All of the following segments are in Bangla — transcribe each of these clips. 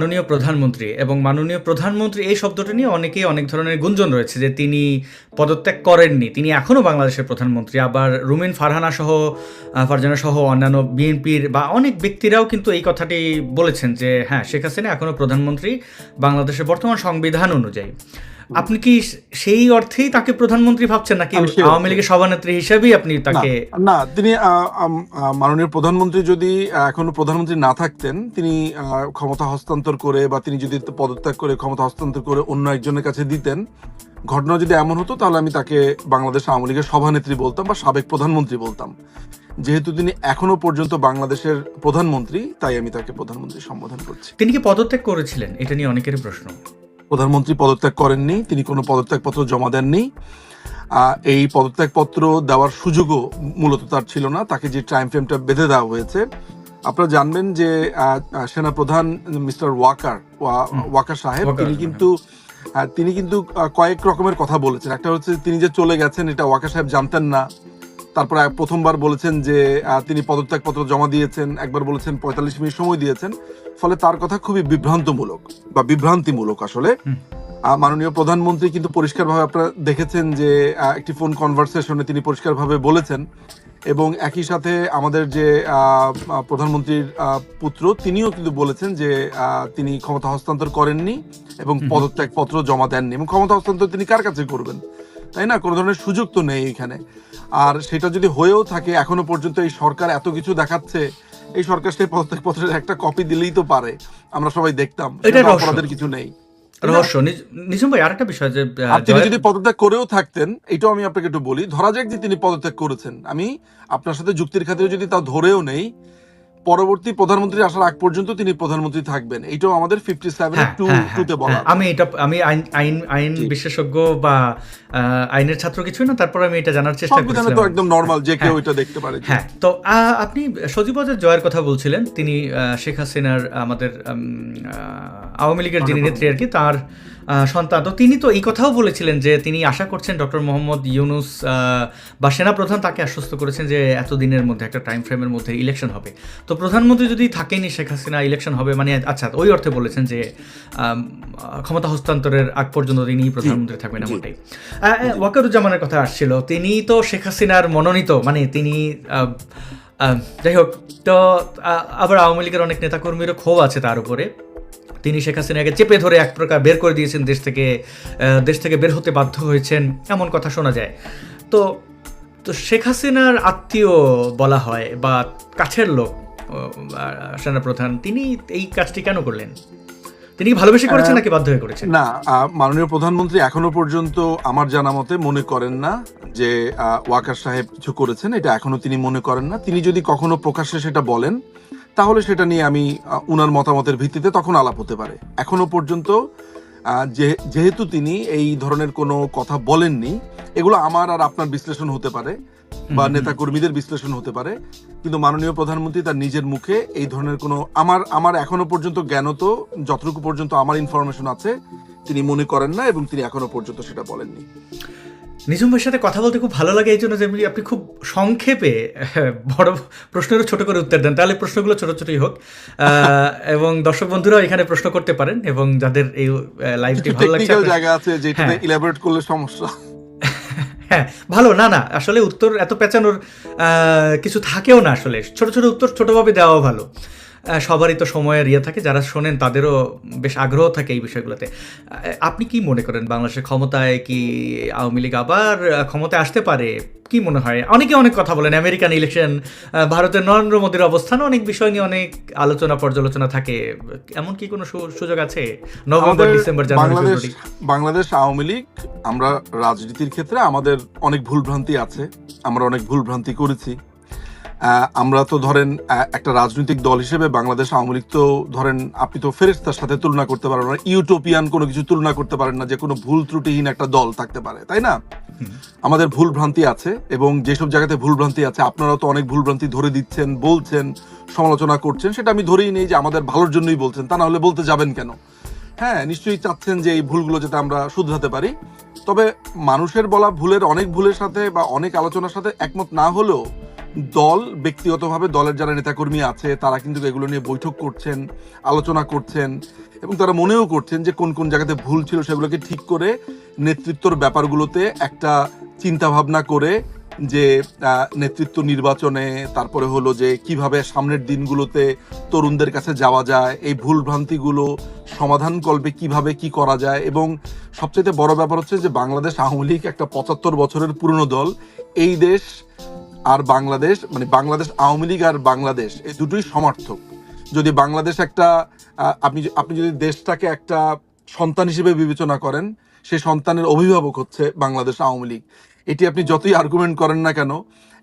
মাননীয় প্রধানমন্ত্রী এবং মাননীয় প্রধানমন্ত্রী এই শব্দটা নিয়ে অনেকেই অনেক ধরনের গুঞ্জন রয়েছে যে তিনি পদত্যাগ করেননি। তিনি এখনও বাংলাদেশের প্রধানমন্ত্রী। আবার রুমিন ফারহানা সহ ফারজানা সহ অন্যান্য বিএনপির বা অনেক ব্যক্তিরাও কিন্তু এই কথাটি বলেছেন যে হ্যাঁ শেখ হাসিনা এখনও প্রধানমন্ত্রী বাংলাদেশের বর্তমান সংবিধান অনুযায়ী। আপনি কি সেই অর্থেই তাকে প্রধানমন্ত্রী ভাবছেন নাকি আওয়ামী লীগের সভানেত্রী হিসেবেই আপনি তাকে না, তিনি মাননীয় প্রধানমন্ত্রী যদি এখনও প্রধানমন্ত্রী না থাকতেন তিনি ক্ষমতা হস্তান্তর করে বা তিনি যদি পদত্যাগ করে ক্ষমতা হস্তান্তর করে অন্য একজনের কাছে দিতেন ঘটনা যদি এমন হতো তাহলে আমি তাকে বাংলাদেশ আওয়ামী লীগের সভানেত্রী বলতাম বা সাবেক প্রধানমন্ত্রী বলতাম। যেহেতু তিনি এখনও পর্যন্ত বাংলাদেশের প্রধানমন্ত্রী তাই আমি তাকে প্রধানমন্ত্রী সম্বোধন করছি। তিনি কি পদত্যাগ করেছিলেন? এটা নিয়ে অনেকেরই প্রশ্ন। প্রধানমন্ত্রী পদত্যাগ করেননি তিনি কোনো পদত্যাগপত্র জমা দেননি। এই পদত্যাগপত্র দেওয়ার সুযোগও মূলত তার ছিল না তাকে যে টাইম ফ্রেমটা বেঁধে দেওয়া হয়েছে। আপনারা জানবেন যে সেনাপ্রধান মিস্টার ওয়াকার ওয়া- ওয়াকার সাহেব তিনি। কিন্তু তিনি কিন্তু কয়েক রকমের কথা বলেছেন। একটা হচ্ছে তিনি যে চলে গেছেন এটা ওয়াকার সাহেব জানতেন না। তারপর প্রথমবার বলেছেন যে তিনি পদত্যাগপত্র জমা দিয়েছেন একবার বলেছেন পঁয়তাল্লিশ মিনিট সময় দিয়েছেন ফলে তার কথা খুবই বিভ্রান্তমূলক বা বিভ্রান্তিমূলক আসলে। মাননীয় প্রধানমন্ত্রী কিন্তু পরিষ্কারভাবে আপনারা দেখেছেন যে একটি ফোন কনভারসেশনে তিনি পরিষ্কারভাবে বলেছেন এবং একই সাথে আমাদের যে প্রধানমন্ত্রীর পুত্র তিনিও কিন্তু বলেছেন যে আহ, তিনি ক্ষমতা হস্তান্তর করেননি এবং। পদত্যাগপত্র জমা দেননি। এবং ক্ষমতা হস্তান্তর তিনি কার কাছে করবেন? তাই না? কোনো ধরনের সুযোগ তো নেই এখানে। আর সেটা যদি হয়েও থাকে এখনও পর্যন্ত এই সরকার এত কিছু দেখাচ্ছে এই সরকার সেই পদত্যাগপত্রের একটা কপি দিলেই তো পারে। আমরা সবাই দেখতাম অপরাধের কিছু নেই। রহস্য। নিজম ভাই আরেকটা বিষয় যে তিনি যদি পদত্যাগ করেও থাকতেন এটাও আমি আপনাকে একটু বলি ধরা যাক যে তিনি পদত্যাগ করেছেন। আমি আপনার সাথে যুক্তির খাতিরে যদি তা ধরেও নেই পরবর্তী প্রধানমন্ত্রী আসার আগ পর্যন্ত তিনি প্রধানমন্ত্রী থাকবেন। এটাও আমাদের ফিফটি সেভেন টু টুতে বলা। হ্যাঁ, আমি এটা আমি আইন আইন আইন বিশেষজ্ঞ বা আইনের ছাত্র কিছুই না তারপর আমি এটা জানার চেষ্টা সংবিধানে তো একদম নর্মাল যে কেউ হ্যাঁ। এটা দেখতে পারে। হ্যাঁ তো আহ, আপনি সজীবদের জয়ের কথা বলছিলেন। তিনি শেখ হাসিনার আমাদের আওয়ামী লীগের যিনি নেত্রী আর কি তার সন্তান। তো তিনি তো এই কথাও বলেছিলেন যে তিনি আশা করছেন ডক্টর মোহাম্মদ ইউনুস বা সেনাপ্রধান তাকে আশ্বস্ত করেছেন যে এতদিনের মধ্যে একটা টাইম ফ্রেমের মধ্যে ইলেকশন হবে। তো প্রধানমন্ত্রী যদি থাকেনি শেখ হাসিনা ইলেকশন হবে মানে আচ্ছা ওই অর্থে বলেছেন যে ক্ষমতা হস্তান্তরের আগ পর্যন্ত তিনি প্রধানমন্ত্রী থাকবেন। এমনটাই। ওয়াকারুজ্জামানের কথা আসছিল তিনি তো শেখ হাসিনার মনোনীত মানে তিনি যাই হোক তো আবার আওয়ামী লীগের অনেক নেতাকর্মীরও ক্ষোভ আছে তার উপরে। তিনি শেখ হাসিনাকে চেপে ধরে এক প্রকার বের করে দিয়েছেন দেশ থেকে দেশ থেকে বের হতে বাধ্য হয়েছেন এমন কথা শোনা যায়। তো তো শেখ হাসিনার আত্মীয় বলা হয় বা কাছের লোক সেনাপ্রধান তিনি এই কাজটি কেন করলেন? তিনি ভালোবেসে করেছেন নাকি বাধ্য হয়ে করেছেন? না মাননীয় প্রধানমন্ত্রী এখনও পর্যন্ত আমার জানা মতে মনে করেন না যে ওয়াকার সাহেব কিছু করেছেন এটা এখনও তিনি মনে করেন না। তিনি যদি কখনো প্রকাশ্যে সেটা বলেন তাহলে সেটা নিয়ে আমি উনার মতামতের ভিত্তিতে তখন আলাপ হতে পারে। এখনও পর্যন্ত যেহেতু তিনি এই ধরনের কোনো কথা বলেননি এগুলো আমার আর আপনার বিশ্লেষণ হতে পারে বা হুম। নেতাকর্মীদের বিশ্লেষণ হতে পারে। কিন্তু মাননীয় প্রধানমন্ত্রী তার নিজের মুখে এই ধরনের কোনো আমার আমার এখনও পর্যন্ত জ্ঞানত যতটুকু পর্যন্ত আমার ইনফরমেশন আছে তিনি মনে করেন না এবং তিনি এখনও পর্যন্ত সেটা বলেননি। নিজুম ভাইয়ের সাথে কথা বলতে খুব ভালো লাগে এই জন্য যে আপনি- খুব সংক্ষেপে আহ, বড় প্রশ্নেরও ছোট করে উত্তর দেন। তাহলে প্রশ্নগুলো ছোট ছোটই হোক। এবং দর্শক বন্ধুরাও এখানে প্রশ্ন করতে পারেন এবং যাদের এই লাইভটি ভালো লাগছে জায়গা আছে যেটাতে হ্যাঁ। ইলাবোরেট করলে সমস্যা। হ্যাঁ ভালো না না আসলে উত্তর এত পেঁচানোর আহ, কিছু থাকেও না আসলে। ছোট ছোট উত্তর ছোটভাবে দেওয়াও ভালো। সবারই তো সময়ের ইয়ে থাকে যারা শোনেন তাদেরও বেশ আগ্রহ থাকে এই বিষয়গুলোতে। আপনি কি মনে করেন বাংলাদেশের ক্ষমতায় কি আওয়ামী লীগ আবার ক্ষমতায় আসতে পারে? কি মনে হয়? অনেকে অনেক কথা বলেন আমেরিকান ইলেকশন ভারতের নরেন্দ্র মোদীর অবস্থান অনেক বিষয় নিয়ে অনেক আলোচনা পর্যালোচনা থাকে। এমন কি কোনো সুযোগ আছে? November December January Bangladesh Bangladesh Awami League আমরা রাজনীতির ক্ষেত্রে আমাদের অনেক ভুলভ্রান্তি আছে। আমরা অনেক ভুলভ্রান্তি করেছি। আহ, আমরা তো ধরেন একটা রাজনৈতিক দল হিসেবে বাংলাদেশ আওয়ামী লীগ তো ধরেন আপনি তো ফেরেস্তার সাথে তুলনা করতে পারেন না ইউটোপিয়ান কোনো কিছু তুলনা করতে পারেন না যে কোনো ভুল ত্রুটিহীন একটা দল থাকতে পারে তাই না? আমাদের ভুল ভ্রান্তি আছে এবং যেসব জায়গাতে ভুল ভ্রান্তি আছে আপনারা তো অনেক ভুল ভ্রান্তি ধরে দিচ্ছেন বলছেন সমালোচনা করছেন সেটা আমি ধরেই নেই যে আমাদের ভালোর জন্যই বলছেন তা না হলে বলতে যাবেন কেন? হ্যাঁ নিশ্চয়ই চাচ্ছেন যে এই ভুলগুলো যাতে আমরা শুধরাতে পারি তবে মানুষের বলা ভুলের অনেক ভুলের সাথে বা অনেক আলোচনার সাথে একমত না হলেও দল, ব্যক্তিগতভাবে দলের যারা নেতাকর্মী আছে, তারা কিন্তু এগুলো নিয়ে বৈঠক করছেন, আলোচনা করছেন এবং তারা মনেও করছেন যে কোন কোন জায়গাতে ভুল ছিল সেগুলোকে ঠিক করে নেতৃত্বর ব্যাপারগুলোতে একটা চিন্তা ভাবনা করে যে নেতৃত্ব নির্বাচনে, তারপরে হলো যে কীভাবে সামনের দিনগুলোতে তরুণদের কাছে যাওয়া যায়, এই ভুল ভ্রান্তিগুলো সমাধান কল্পে কীভাবে কি করা যায় এবং সবচেয়ে বড় ব্যাপার হচ্ছে যে বাংলাদেশ আওয়ামী লীগ একটা পঁচাত্তর বছরের পুরনো দল। এই দেশ আর বাংলাদেশ মানে বাংলাদেশ আওয়ামী লীগ আর বাংলাদেশ, এই দুটোই সমার্থক। যদি বাংলাদেশ একটা আপনি আপনি যদি দেশটাকে একটা সন্তান হিসেবে বিবেচনা করেন সেই সন্তানের অভিভাবক হচ্ছে বাংলাদেশ আওয়ামী লীগ। এটি আপনি যতই আর্গুমেন্ট করেন না কেন,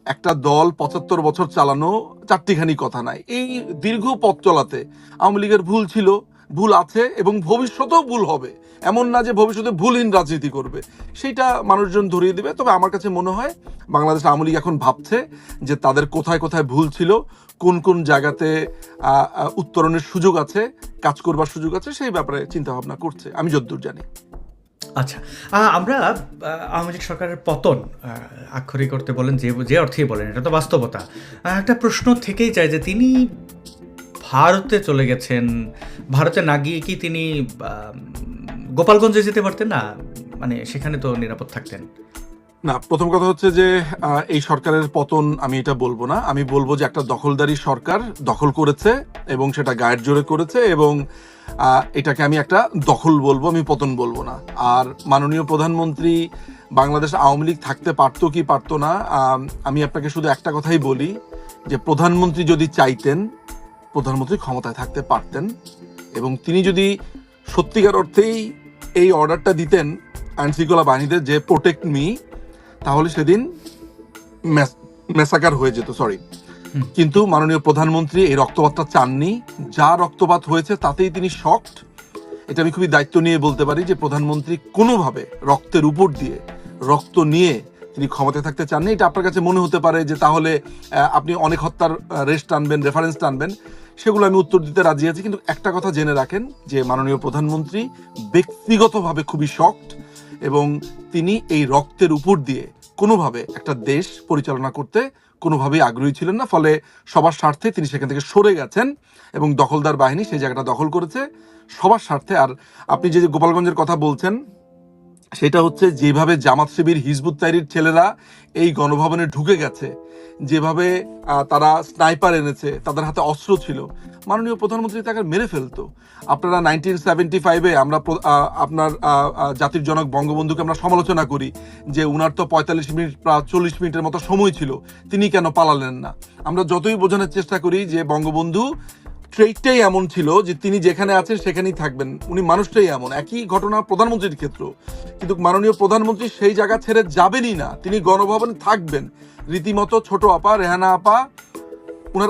একটা দল পঁচাত্তর বছর চালানো চারটিখানি কথা নাই। এই দীর্ঘ পথ চলাতে আওয়ামী লীগের ভুল ছিল ভুল আছে এবং ভবিষ্যতেও ভুল হবে। এমন না যে ভবিষ্যতে ভুলহীন রাজনীতি করবে। সেটা মানুষজন ধরিয়ে দেবে। তবে আমার কাছে মনে হয় বাংলাদেশ আওয়ামী লীগ এখন ভাবছে যে তাদের কোথায় কোথায় ভুল ছিল, কোন কোন জায়গাতে উত্তরণের সুযোগ আছে, কাজ করবার সুযোগ আছে, সেই ব্যাপারে চিন্তা ভাবনা করছে। আমি যদ্দূর জানি। আচ্ছা। আমরা আওয়ামী লীগ সরকারের পতন আক্ষরিক করতে বলেন, যে যে অর্থেই বলেন, এটা তো বাস্তবতা। একটা প্রশ্ন থেকেই যায় যে তিনি ভারতে চলে গেছেন। ভারতে না গিয়ে কি তিনি গোপালগঞ্জে যেতে পারতেন না? মানে সেখানে তো নিরাপদ থাকতেন। না, প্রথম কথা হচ্ছে যে এই সরকারের পতন আমি এটা বলব না। আমি বলব যে একটা দখলদারি সরকার দখল করেছে এবং সেটা গায়ের জোরে করেছে এবং এটাকে আমি একটা দখল বলব, আমি পতন বলব না। আর মাননীয় প্রধানমন্ত্রী বাংলাদেশ আওয়ামী লীগ থাকতে পারতো কি পারতো না আমি আপনাকে শুধু একটা কথাই বলি যে, প্রধানমন্ত্রী যদি চাইতেন প্রধানমন্ত্রী ক্ষমতায় থাকতে পারতেন এবং তিনি যদি সত্যিকার অর্থেই এই অর্ডারটা দিতেন আইন শৃঙ্খলা বাহিনীদের যে প্রোটেক্ট মি তাহলে সেদিন মেসাকার হয়ে যেত সরি কিন্তু মাননীয় প্রধানমন্ত্রী এই রক্তপাতটা চাননি। যা রক্তপাত হয়েছে তাতেই তিনি শকড এটা আমি খুবই দায়িত্ব নিয়ে বলতে পারি যে প্রধানমন্ত্রী কোনোভাবে রক্তের উপর দিয়ে রক্ত নিয়ে তিনি ক্ষমতায় থাকতে চাননি। এটা আপনার কাছে মনে হতে পারে যে তাহলে আপনি অনেক হত্যার রেস্ট টানবেন রেফারেন্স টানবেন। সেগুলো আমি উত্তর দিতে রাজি আছি, কিন্তু একটা কথা জেনে রাখেন যে মাননীয় প্রধানমন্ত্রী ব্যক্তিগতভাবে খুবই শক্ট এবং তিনি এই রক্তের উপর দিয়ে কোনোভাবে একটা দেশ পরিচালনা করতে কোনোভাবেই আগ্রহী ছিলেন না, ফলে সবার স্বার্থে তিনি সেখান থেকে সরে গেছেন এবং দখলদার বাহিনী সেই জায়গাটা দখল করেছে। সবার স্বার্থে, আর আপনি যে গোপালগঞ্জের কথা বলছেন সেটা হচ্ছে যেভাবে জামাত শিবির হিজবুত তাইরির ছেলেরা এই গণভবনে ঢুকে গেছে, যেভাবে তারা স্নাইপার এনেছে, তাদের হাতে অস্ত্র ছিল, মাননীয় প্রধানমন্ত্রী তাকে মেরে ফেলতো। আপনারা নাইনটিন সেভেন্টি ফাইভে আমরা আপনার জাতির জনক বঙ্গবন্ধুকে আমরা সমালোচনা করি যে উনার তো পঁয়তাল্লিশ মিনিট প্রায় চল্লিশ মিনিটের মতো সময় ছিল, তিনি কেন পালালেন না? আমরা যতই বোঝানোর চেষ্টা করি যে বঙ্গবন্ধু ট্রেডটাই এমন ছিল যে তিনি যেখানে আছেন সেখানেই থাকবেন। উনি মানুষটাই এমন, একই ঘটনা প্রধানমন্ত্রীর ক্ষেত্র। কিন্তু মাননীয় প্রধানমন্ত্রী সেই জায়গা ছেড়ে যাবেনই না। তিনি গণভবনে থাকবেন। রীতিমতো ছোট আপা, রেহানা আপা ওনার